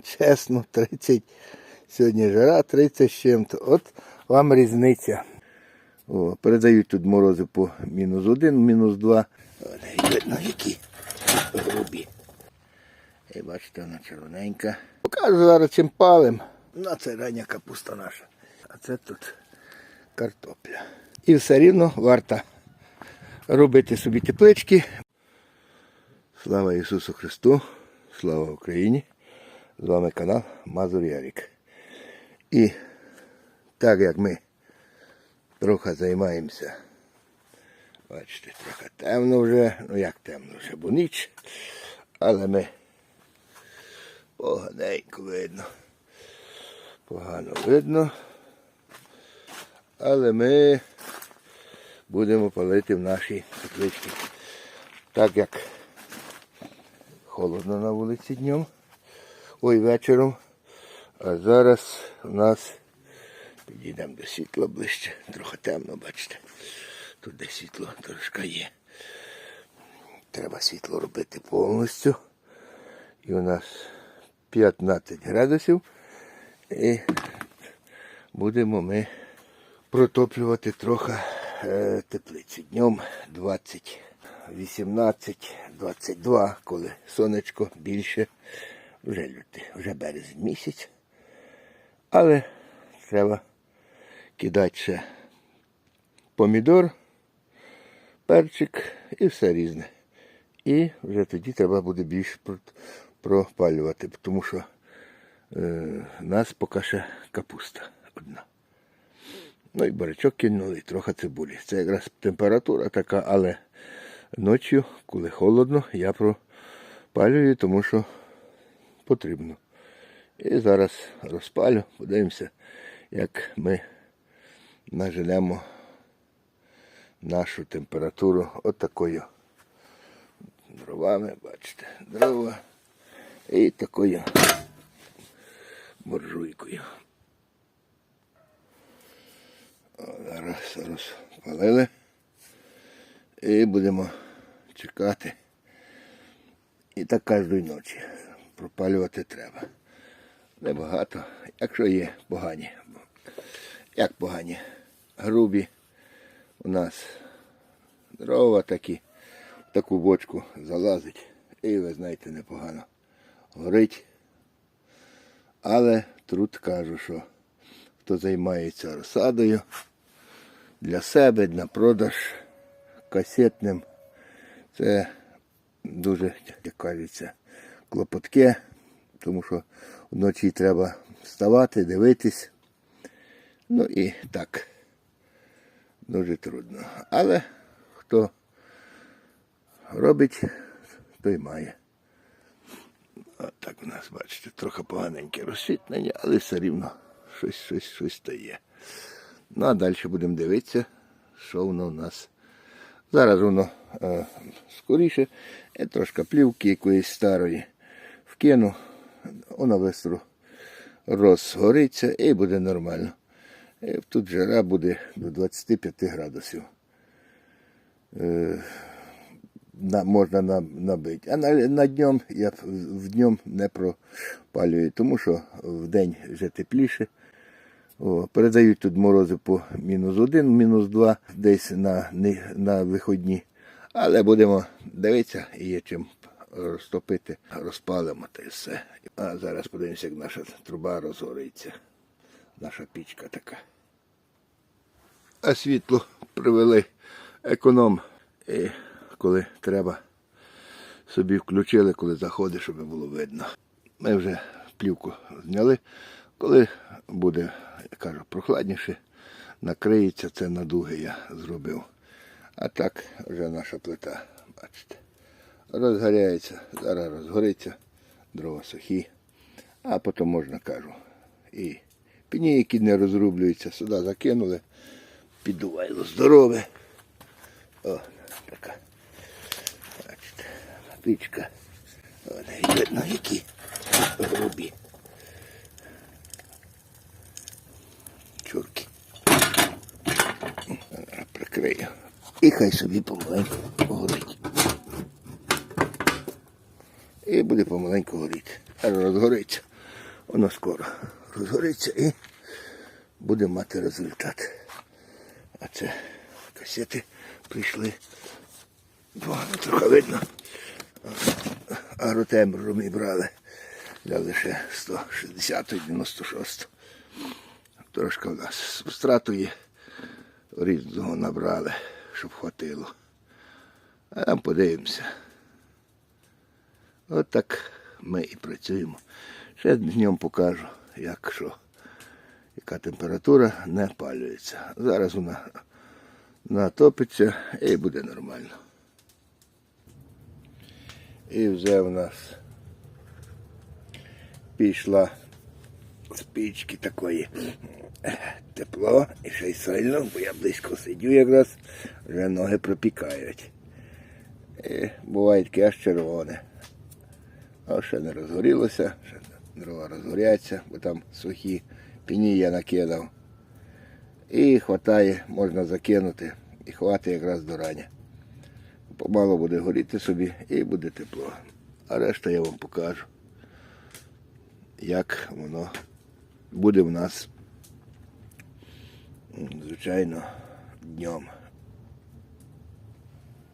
чесно, 30. Сьогодні жара 30 з чим-то. От вам різниця. О, передають тут морози по мінус один, мінус два. Не видно, які грубі. І бачите, вона червоненька. Покажу зараз чим палим. Ну, це рання капуста наша. А це тут картопля. І все рівно варто робити собі теплички. Слава Ісусу Христу! Слава Україні! З вами канал Мазур Ярік. І так як ми трохи займаємося. Бачите, трохи темно вже, ну як темно вже, бо ніч. Але ми поганенько видно. Погано видно. Але ми будемо палити в нашій тепличці. Так як холодно на вулиці днем. Ой, вечором. А зараз у нас підійдемо до світла ближче. Трохи темно, бачите. Тут де світло трошки є. Треба світло робити повністю. І у нас 15 градусів. І будемо ми протоплювати трохи теплиці. Днем 20, 18, 22, коли сонечко більше. Вже люти, вже березень місяць. Але треба кидати ще помідор, перчик і все різне. І вже тоді треба буде більше пропалювати, тому що е, нас поки ще капуста одна. Ну і барачок кинули, і трохи цибулі. Це якраз температура така, але ночі, коли холодно, я пропалюю, тому що потрібно. І зараз розпалю, подивимося, як ми наженемо нашу температуру отакою дровами, бачите, дрова і такою буржуйкою. Зараз розпалили і будемо чекати. І так кожної ночі пропалювати треба. Небагато, якщо є погані. Як погані? Грубі у нас дрова такі, в таку бочку залазить. І ви знаєте, непогано горить. Але труд кажу, що хто займається розсадою для себе, для продаж касетним, це дуже, як кажеться, клопотке, тому що вночі треба вставати, дивитись. Ну і так, дуже трудно. Але хто робить, той має. От так у нас, бачите, трохи поганеньке розсвітлення, але все рівно щось, щось, щось стає. Ну а далі будемо дивитися, що воно у нас. Зараз воно е, скоріше. Я трошки плівки якоїсь старої вкину, воно швидко розгориться і буде нормально. І тут жара буде до 25 градусів. На, можна на, набити. А на, на днем я в днем не пропалюю, тому що в день вже тепліше. О, передають тут морози по мінус один, мінус два, десь на, на виходні. Але будемо дивитися і є чим розтопити, розпалимо та й все. А зараз подивимося, як наша труба розгориться. Наша пічка така. А світло привели економ. І коли треба, собі включили, коли заходиш, щоб було видно. Ми вже плівку зняли. Коли буде, я кажу, прохладніше, накриється, це на дуги я зробив. А так вже наша плита, бачите. Розгоряється, зараз розгориться, дрова сухі. А потім можна кажу. І пені, які не розрублюються, сюди закинули, піддувайло здорове. О, така. Бачите, пічка. О, видно, які грубі. Чурки. Прикрию. І хай собі помаленьку горить. І буде помаленьку горіти. Розгориться. Воно скоро розгориться і будемо мати результат. А це касети прийшли. Погано трохи видно. Агротембру ми брали. Я лише 160 96 Трошки в нас субстрату є. Різного набрали, щоб хватило. А там подивимося. От так ми і працюємо. Ще днем покажу, як що, яка температура не палюється. Зараз вона натопиться і буде нормально. І вже в нас пішла з пічки такої тепло і ще й сильно, бо я близько сидю якраз, вже ноги пропікають. І буває таке аж червоне. А ще не розгорілося, ще дрова розгоряться, бо там сухі піні я накидав. І хватає, можна закинути. І хватить якраз до рання. Помало буде горіти собі і буде тепло. А решта я вам покажу, як воно буде в нас, звичайно, днем.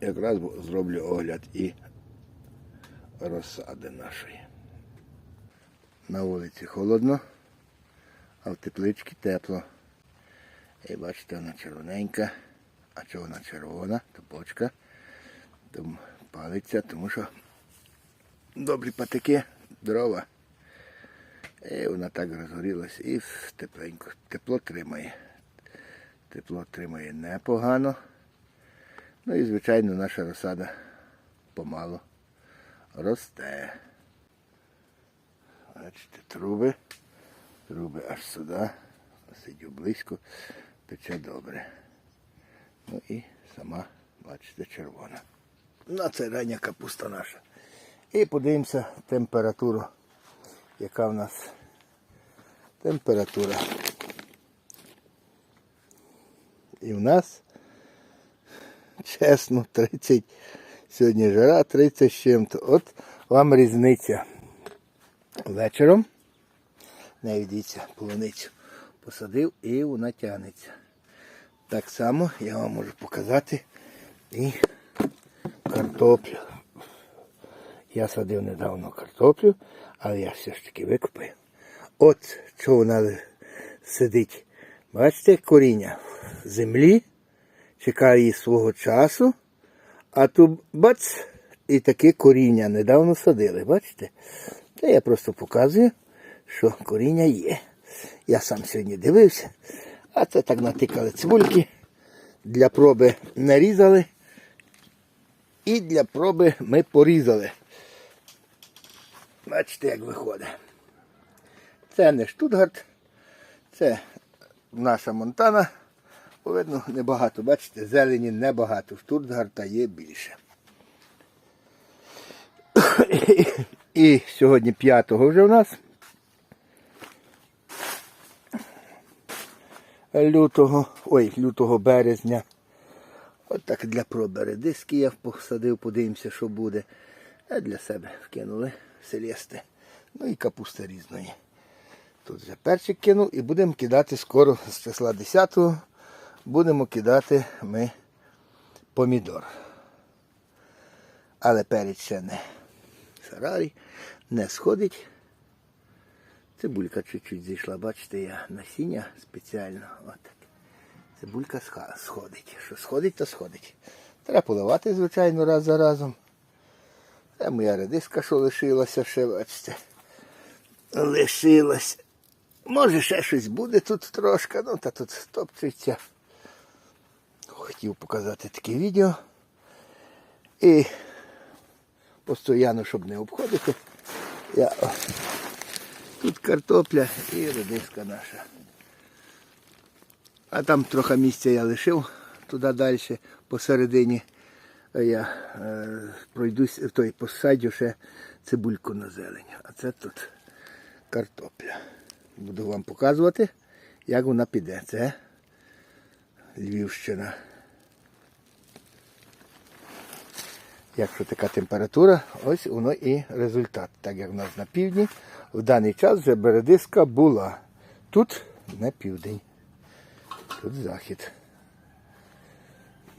Якраз зроблю огляд і розсади нашої. На вулиці холодно, а в тепличці тепло. І бачите, вона червоненька. А чого вона червона? То бочка. Там палиться, тому що добрі патики, дрова. І вона так розгорілась і тепленько. Тепло тримає. Тепло тримає непогано. Ну і, звичайно, наша розсада помалу росте. Бачите, труби. Труби аж сюди. Сидю близько, пече добре. Ну і сама, бачите, червона. Ну, це рання капуста наша. І подивимося температуру, яка в нас температура. І в нас, чесно, 30, сьогодні жара 30 з чим-то. От вам різниця. Вечором, не дивіться, полуницю посадив і вона тягнеться. Так само я вам можу показати і картоплю. Я садив недавно картоплю, але я все ж таки викопаю. От що вона сидить. Бачите, коріння землі, чекає її свого часу, а тут бац, і таке коріння недавно садили, бачите? Та я просто показую, що коріння є. Я сам сьогодні дивився, а це так натикали цибульки. Для проби нарізали. І для проби ми порізали. Бачите, як виходить. Це не Штутгарт, це наша Монтана. Видно, небагато, бачите, зелені небагато. Штутгарта є більше. І сьогодні 5-го вже у нас. Лютого, ой, лютого березня. От так для проби редиски я посадив, подивимося, що буде. А для себе вкинули селести. Ну і капуста різної. Тут вже перчик кинув і будемо кидати скоро з числа 10-го. Будемо кидати ми помідор. Але перець ще не сарарій, не сходить. Цибулька чуть-чуть зійшла, бачите, я насіння спеціально. От. Цибулька сходить. Що сходить, то сходить. Треба поливати, звичайно, раз за разом. Це моя редиска, що лишилася ще, бачите. Лишилась. Може ще щось буде тут трошки, ну та тут топчеться. Хотів показати таке відео. І постійно, щоб не обходити, я тут картопля і редиска наша. А там трохи місця я лишив туди далі, посередині я е, пройдусь, той посадю ще цибульку на зелень. А це тут картопля. Буду вам показувати, як вона піде. Це Львівщина. Якщо така температура, ось воно і результат. Так як в нас на півдні, в даний час вже бередиска була. Тут не південь, тут захід.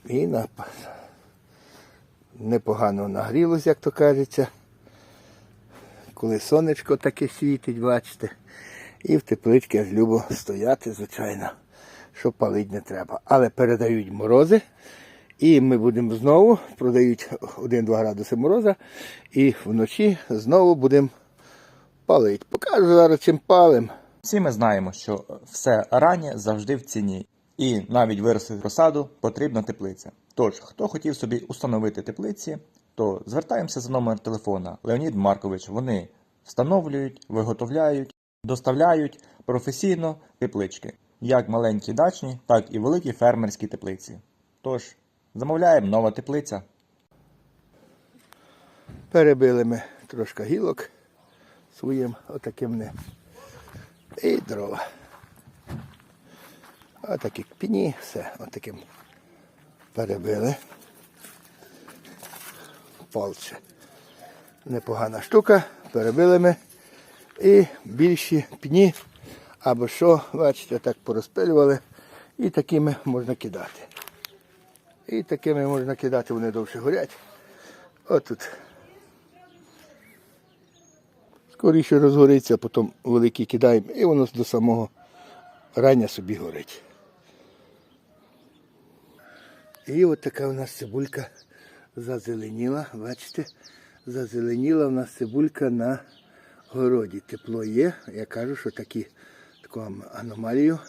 І на... непогано нагрілося, як то кажеться. Коли сонечко таке світить, бачите. І в тепличці аж любо стояти, звичайно, що палить не треба. Але передають морози. І ми будемо знову, продають 1-2 градуси мороза. І вночі знову будемо палити. Покажу зараз чим палим. Всі ми знаємо, що все раннє завжди в ціні, і навіть виростити розсаду потрібна теплиця. Тож, хто хотів собі установити теплиці, то звертаємося за номер телефона Леонід Маркович. Вони встановлюють, виготовляють, доставляють професійно теплички, як маленькі дачні, так і великі фермерські теплиці. Тож, замовляємо нова теплиця. Перебили ми трошки гілок своїм отаким не. І дрова. Отакі пні, все, отаким перебили. Палче. Непогана штука, перебили ми. І більші пні, або що, бачите, так порозпилювали. І такими можна кидати. І такими можна кидати, вони довше горять. Отут. Скоріше розгориться, потім великий кидаємо, і воно до самого рання собі горить. І от така у нас цибулька зазеленіла, бачите, зазеленіла у нас цибулька на городі. Тепло є. Я кажу, що такі, таку аномалію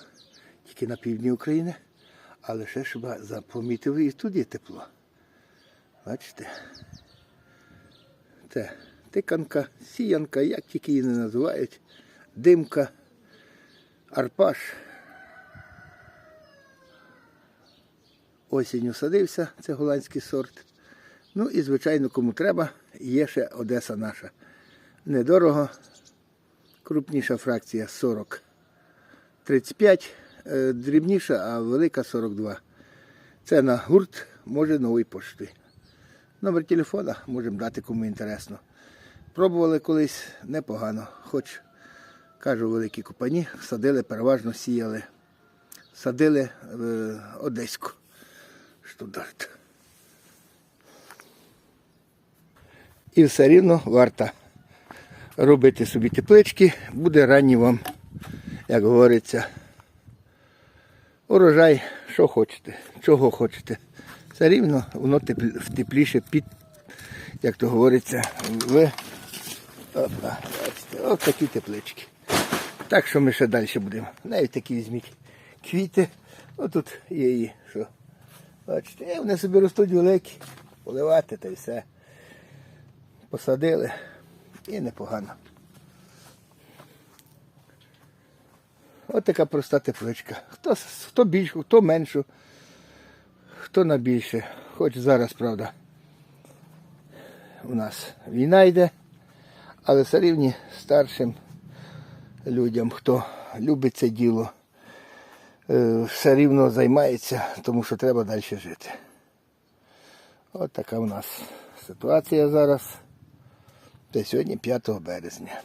тільки на півдні України. Але ще щоб запомітили, і тут є тепло. Бачите? Це тиканка, сіянка, як тільки її не називають, димка, арпаш. Осінню садився, це голландський сорт. Ну і, звичайно, кому треба, є ще Одеса наша. Недорого. Крупніша фракція 40. 35, е, дрібніша, а велика 42. Це на гурт, може новий пошти. Номер телефона можемо дати кому інтересно. Пробували колись непогано, хоч, кажу, великі купані, садили, переважно сіяли. Садили в Одеську. Штутгарт. І все рівно варто робити собі теплички, буде ранні вам, як говориться, урожай, що хочете, чого хочете. Все рівно воно тепл- тепліше під, як то говориться, в Опа, от такі теплички. Так що ми ще далі будемо. Навіть такі візьміть квіти. Отут є і що. Бачите, і вони собі ростуть великі, поливати та й все. Посадили і непогано. От така проста тепличка. Хто, хто більшу, хто меншу, хто на більше. Хоч зараз, правда, у нас війна йде, але все рівні старшим людям, хто любить це діло, е, все рівно займається, тому що треба далі жити. От така у нас ситуація зараз. Та сьогодні 5 березня.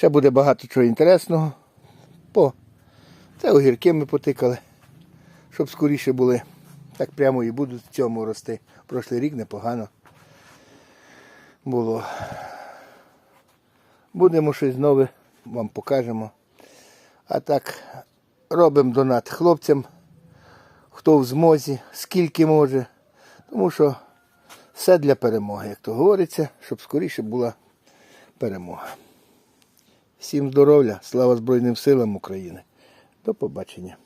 Ще буде багато чого інтересного. По. Це огірки ми потикали, щоб скоріше були. Так прямо і будуть в цьому рости. Прошлий рік непогано було. Будемо щось нове, вам покажемо. А так, робимо донат хлопцям, хто в змозі, скільки може. Тому що все для перемоги, як то говориться, щоб скоріше була перемога. Всім здоров'я, слава Збройним силам України. До побачення.